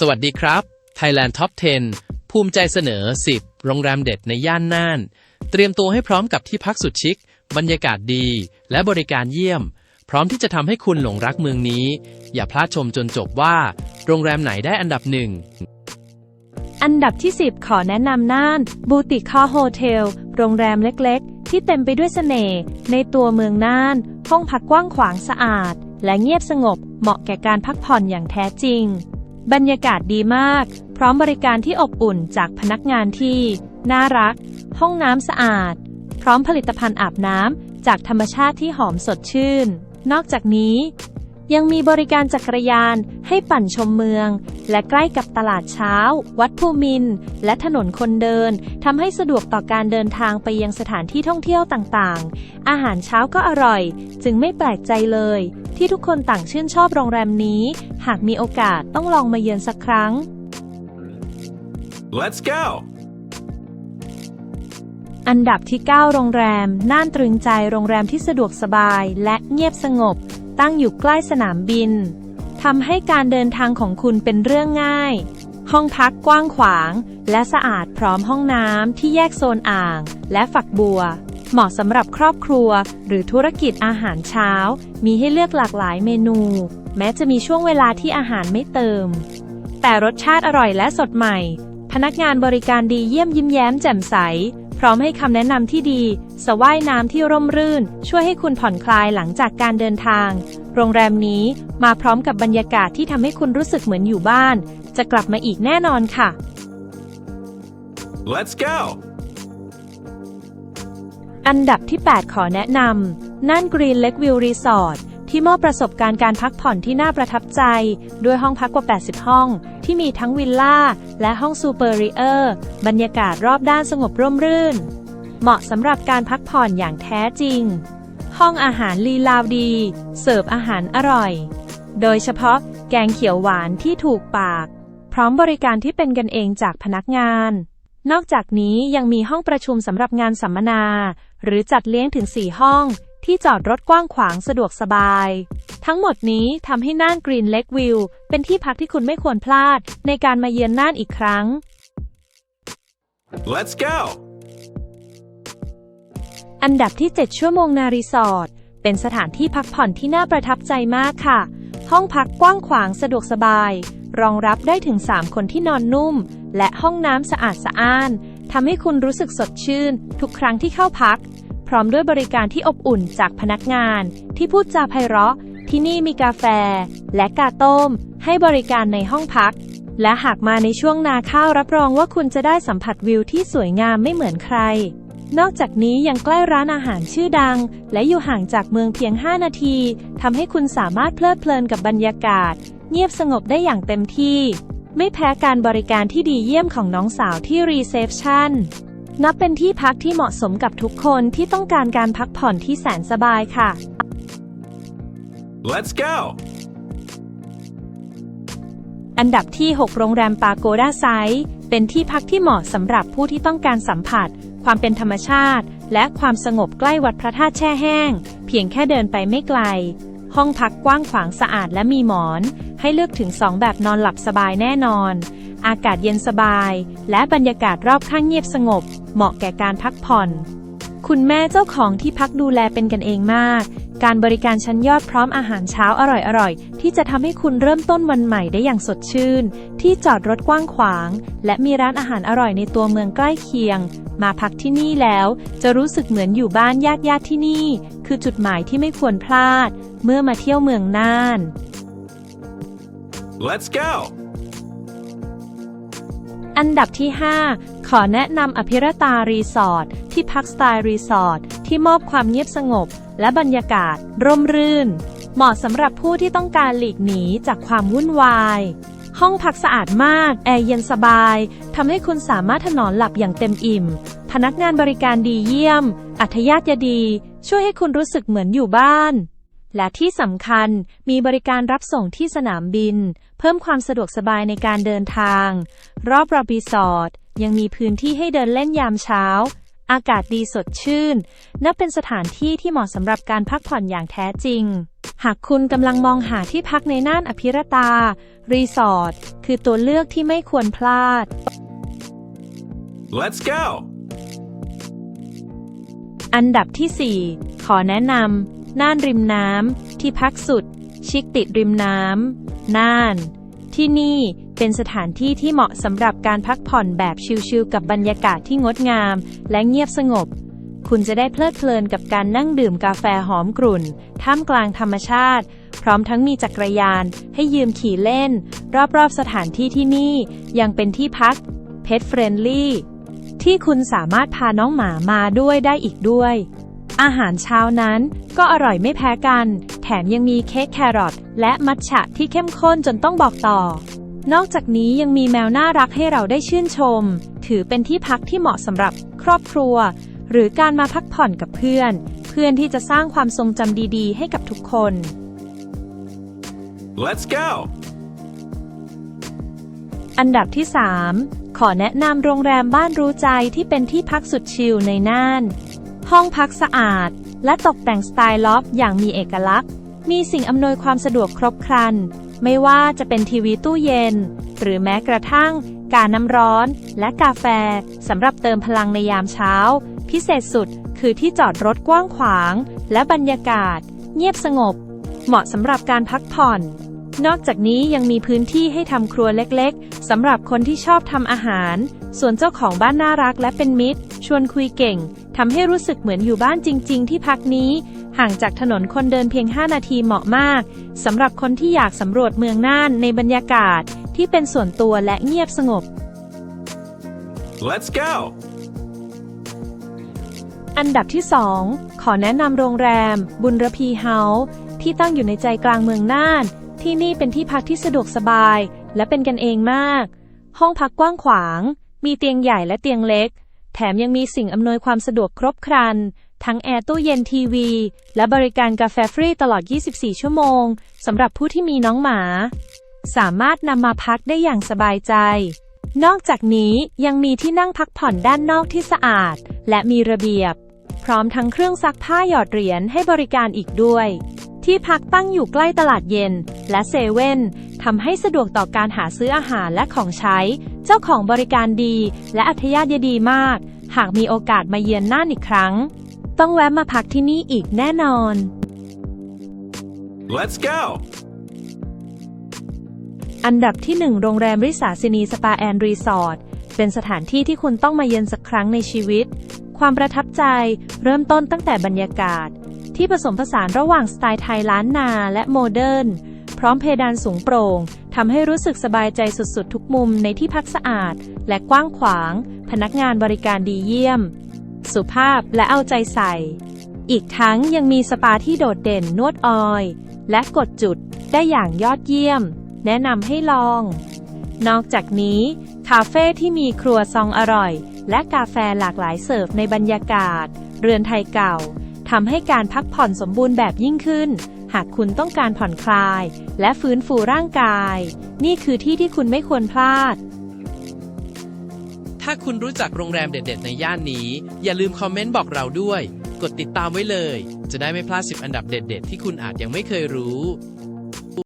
สวัสดีครับ Thailand Top 10 ภูมิใจเสนอ 10 โรงแรมเด็ดในย่านน่าน เตรียมตัวให้พร้อมกับที่พักสุดชิค บรรยากาศดี และบริการเยี่ยม พร้อมที่จะทำให้คุณหลงรักเมืองนี้ อย่าพลาดชมจนจบว่า โรงแรมไหนได้อันดับหนึ่งอันดับที่ 10 ขอแนะนำน่านบูติคอโฮเทลโรงแรมเล็กๆ ที่เต็มไปด้วยเสน่ห์ในตัวเมืองน่าน ห้องพักกว้างขวางสะอาด และเงียบสงบ เหมาะแก่การพักผ่อนอย่างแท้จริง บรรยากาศดีมาก พร้อมบริการที่อบอุ่นจากพนักงานที่ น่ารัก ห้องน้ำสะอาด พร้อมผลิตภัณฑ์อาบน้ำจากธรรมชาติที่หอมสดชื่น นอกจากนี้ ยังมีบริการจักรยานให้ปั่นชมเมือง และใกล้กับตลาดเช้า วัดภูมินทร์และถนนคนเดินทำให้สะดวกต่อการเดินทางไปยังสถานที่ท่องเที่ยวต่างๆ อาหารเช้าก็อร่อย จึงไม่แปลกใจเลย ที่ทุกคนต่างชื่นชอบโรงแรมนี้ หากมีโอกาสต้องลองมาเยือนสักครั้ง Let's go! อันดับที่ 9 โรงแรม น่านตรึงใจโรงแรมที่สะดวกสบายและเงียบสงบ ตั้งอยู่ใกล้สนามบินทำให้การเดินทางของคุณเป็นเรื่องง่าย ห้องพักกว้างขวาง และสะอาดพร้อมห้องน้ำที่แยกโซนอ่าง และฝักบัว เหมาะสำหรับครอบครัว หรือธุรกิจอาหารเช้า มีให้เลือกหลากหลายเมนู แม้จะมีช่วงเวลาที่อาหารไม่เติม แต่รสชาติอร่อยและสดใหม่ พนักงานบริการดีเยี่ยมยิ้มแย้มแจ่มใส พร้อมให้คำแนะนำที่ดีสว่ายน้ำที่ร่มรื่น ช่วยให้คุณผ่อนคลายหลังจากการเดินทาง โรงแรมนี้มาพร้อมกับบรรยากาศที่ทำให้คุณรู้สึกเหมือนอยู่บ้าน จะกลับมาอีกแน่นอนค่ะ Let's go! อันดับที่ 8 ขอแนะนำน่านกรีนเล็กวิวรีสอร์ท ที่มอบประสบการณ์การพักผ่อนที่น่าประทับใจ ด้วยห้องพักกว่า 80 ห้อง ที่มีทั้งวิลล่า และห้องซูเปอร์ริเออร์ บรรยากาศรอบด้านสงบร่มรื่น เหมาะสำหรับการพักผ่อนอย่างแท้จริง ห้องอาหารลีลาวดี เสิร์ฟอาหารอร่อย โดยเฉพาะแกงเขียวหวานที่ถูกปาก พร้อมบริการที่เป็นกันเองจากพนักงาน นอกจากนี้ยังมีห้องประชุมสำหรับงานสัมมนา หรือจัดเลี้ยงถึง 4 ห้อง ที่จอดรถกว้างขวางสะดวกสบาย ทั้งหมดนี้ทำให้น่านกรีนเล็กวิวเป็นที่พักที่คุณไม่ควรพลาดในการมาเยือนน่านอีกครั้ง Let's go! อันดับที่ 7 ชั่วโมงนารีสอร์ทเป็นสถานที่พักผ่อนที่น่าประทับใจมากค่ะ ห้องพักกว้างขวางสะดวกสบาย รองรับได้ถึง 3 คนที่นอนนุ่ม และห้องน้ำสะอาดสะอ้านทำให้คุณรู้สึกสดชื่น ทุกครั้งที่เข้าพัก พร้อมด้วยบริการที่อบอุ่นจากพนักงาน ที่พูดจาไพเราะ ที่นี่มีกาแฟ และกาต้ม ให้บริการในห้องพัก และหากมาในช่วงนาข้าวรับรองว่าคุณจะได้สัมผัสวิวที่สวยงามไม่เหมือนใคร นอกจากนี้ยังใกล้ร้านอาหารชื่อดัง และอยู่ห่างจากเมืองเพียง 5 นาทีทำให้คุณสามารถเพลิดเพลินกับบรรยากาศ เงียบสงบได้อย่างเต็มที่ ไม่แพ้การบริการที่ดีเยี่ยมของน้องสาวที่รีเซพชัน นับเป็นที่พักที่เหมาะสมกับทุกคนที่ต้องการการพักผ่อนที่แสนสบายค่ะ Let's go! อันดับที่ 6 โรงแรมปาโกดาไซต์เป็นที่พักที่เหมาะสำหรับผู้ที่ต้องการสัมผัส ความเป็นธรรมชาติ และความสงบใกล้วัดพระธาตุแช่แห้ง เพียงแค่เดินไปไม่ไกล ห้องพักกว้างขวางสะอาดและมีหมอน ให้เลือกถึง 2 แบบนอนหลับสบายแน่นอน อากาศเย็นสบาย และบรรยากาศรอบข้างเงียบสงบ เหมาะแก่การพักผ่อน คุณแม่เจ้าของที่พักดูแลเป็นกันเองมาก การบริการชั้นยอดพร้อมอาหารเช้าอร่อยๆ ที่จะทำให้คุณเริ่มต้นวันใหม่ได้อย่างสดชื่น ที่จอดรถกว้างขวาง และมีร้านอาหารอร่อยในตัวเมืองใกล้เคียง มาพักที่นี่แล้ว จะรู้สึกเหมือนอยู่บ้านญาติญาติๆที่นี่ คือจุดหมายที่ไม่ควรพลาด เมื่อมาเที่ยวเมืองน่าน Let's go! อันดับที่ 5 ขอแนะนำอภิรตารีสอร์ทที่พักสไตล์รีสอร์ทที่มอบความเงียบสงบ และบรรยากาศ ร่มรื่น เหมาะสำหรับผู้ที่ต้องการหลีกหนีจากความวุ่นวาย ห้องพักสะอาดมาก แอร์เย็นสบายทำให้คุณสามารถถนอนหลับอย่างเต็มอิ่ม พนักงานบริการดีเยี่ยม อัธยาตดี ช่วยให้คุณรู้สึกเหมือนอยู่บ้าน และที่สำคัญมีบริการรับส่งที่สนามบิน เพิ่มความสะดวกสบายในการเดินทาง รอบรอบรีสอร์ทยังมีพื้นที่ให้เดินเล่นยามเช้า อากาศดีสดชื่น นับเป็นสถานที่ที่เหมาะสำหรับการพักผ่อนอย่างแท้จริง หากคุณกำลังมองหาที่พักในน่านอภิรตา รีสอร์ทคือตัวเลือกที่ไม่ควรพลาด Let's go! อันดับที่ 4 ขอแนะนำ น่านริมน้ำที่พักสุด ชิคติดริมน้ำน่าน ที่นี่เป็นสถานที่ที่เหมาะสำหรับการพักผ่อนแบบชิลๆกับบรรยากาศที่งดงาม และเงียบสงบ คุณจะได้เพลิดเพลินกับการนั่งดื่มกาแฟหอมกรุ่น ท่ามกลางธรรมชาติ พร้อมทั้งมีจักรยาน ให้ยืมขี่เล่น รอบๆสถานที่ที่นี่ ยังเป็นที่พัก Pet Friendly ที่คุณสามารถพาน้องหมามาด้วยได้อีกด้วย อาหารเช้านั้นก็อร่อยไม่แพ้กัน แถมยังมีเค้กแครอทและมัทฉะที่เข้มข้นจนต้องบอกต่อ นอกจากนี้ยังมีแมวน่ารักให้เราได้ชื่นชม ถือเป็นที่พักที่เหมาะสำหรับครอบครัว หรือการมาพักผ่อนกับเพื่อน เพื่อนที่จะสร้างความทรงจำดีๆ ให้กับทุกคน Let's go! อันดับที่ 3 ขอแนะนำโรงแรมบ้านรู้ใจที่เป็นที่พักสุดชิลในน่าน ห้องพักสะอาด และตกแต่งสไตล์ลอบอย่างมีเอกลักษณ์ มีสิ่งอำนวยความสะดวกครบครัน ไม่ว่าจะเป็นทีวีตู้เย็น หรือแม้กระทั่งกาน้ำร้อน และกาแฟสำหรับเติมพลังในยามเช้า พิเศษสุดคือที่จอดรถกว้างขวาง และบรรยากาศ เงียบสงบ เหมาะสำหรับการพักผ่อน นอกจากนี้ยังมีพื้นที่ให้ทำครัวเล็กๆสำหรับคนที่ชอบทำอาหาร ส่วนเจ้าของบ้านน่ารักและเป็นมิตร ชวนคุยเก่งทำให้รู้สึกเหมือนอยู่บ้านจริง ๆ ที่พักนี้ ห่างจากถนนคนเดินเพียง 5 นาทีเหมาะมากสำหรับคนที่อยากสำรวจเมืองน่านในบรรยากาศที่เป็นส่วนตัวและเงียบสงบ Let's go! อันดับที่ 2 ขอแนะนำโรงแรม บุญรพีเฮาส์ที่ตั้งอยู่ในใจกลางเมืองน่าน ที่นี่เป็นที่พักที่สะดวกสบาย และเป็นกันเองมาก ห้องพักกว้างขวาง มีเตียงใหญ่และเตียงเล็ก แถมยังมีสิ่งอำนวยความสะดวกครบครัน ทั้งแอร์ตู้เย็นทีวี และบริการกาแฟฟรีตลอด 24 ชั่วโมงสำหรับผู้ที่มีน้องหมา สามารถนำมาพักได้อย่างสบายใจ นอกจากนี้ยังมีที่นั่งพักผ่อนด้านนอกที่สะอาด และมีระเบียบ พร้อมทั้งเครื่องซักผ้าหยอดเหรียญให้บริการอีกด้วย ที่พักตั้งอยู่ใกล้ตลาดเย็น และเซเว่นทำให้สะดวกต่อการหาซื้ออาหารและของใช้ เจ้าของบริการดี และอัธยาศัยดีมาก หากมีโอกาสมาเยือนน่านอีกครั้ง ต้องแวะมาพักที่นี่อีกแน่นอน Let's go! อันดับที่ 1 โรงแรมริสาสินีสปาแอนด์รีสอร์ทเป็นสถานที่ที่คุณต้องมาเยือนสักครั้งในชีวิต ความประทับใจเริ่มต้นตั้งแต่บรรยากาศ ที่ผสมผสานระหว่างสไตล์ไทยล้านนาและโมเดิร์น พร้อมเพดานสูงโปร่งทำให้รู้สึกสบายใจสุดๆ ทุกมุมในที่พักสะอาด และกว้างขวาง พนักงานบริการดีเยี่ยม สุภาพและเอาใจใส่ อีกทั้งยังมีสปาที่โดดเด่นนวดออยล์และกดจุดได้อย่างยอดเยี่ยม แนะนำให้ลอง นอกจากนี้ คาเฟ่ที่มีครัวซองอร่อย และกาแฟหลากหลายเสิร์ฟในบรรยากาศ เรือนไทยเก่า ทำให้การพักผ่อนสมบูรณ์แบบยิ่งขึ้น หากคุณต้องการผ่อนคลาย และฟื้นฟูร่างกาย นี่คือที่ที่คุณไม่ควรพลาด ถ้าคุณรู้จักโรงแรมเด็ด ๆ ในย่านนี้ อย่าลืมคอมเมนต์บอกเราด้วย กดติดตามไว้เลย จะได้ไม่พลาด 10 อันดับเด็ด ๆ ที่คุณอาจยังไม่เคยรู้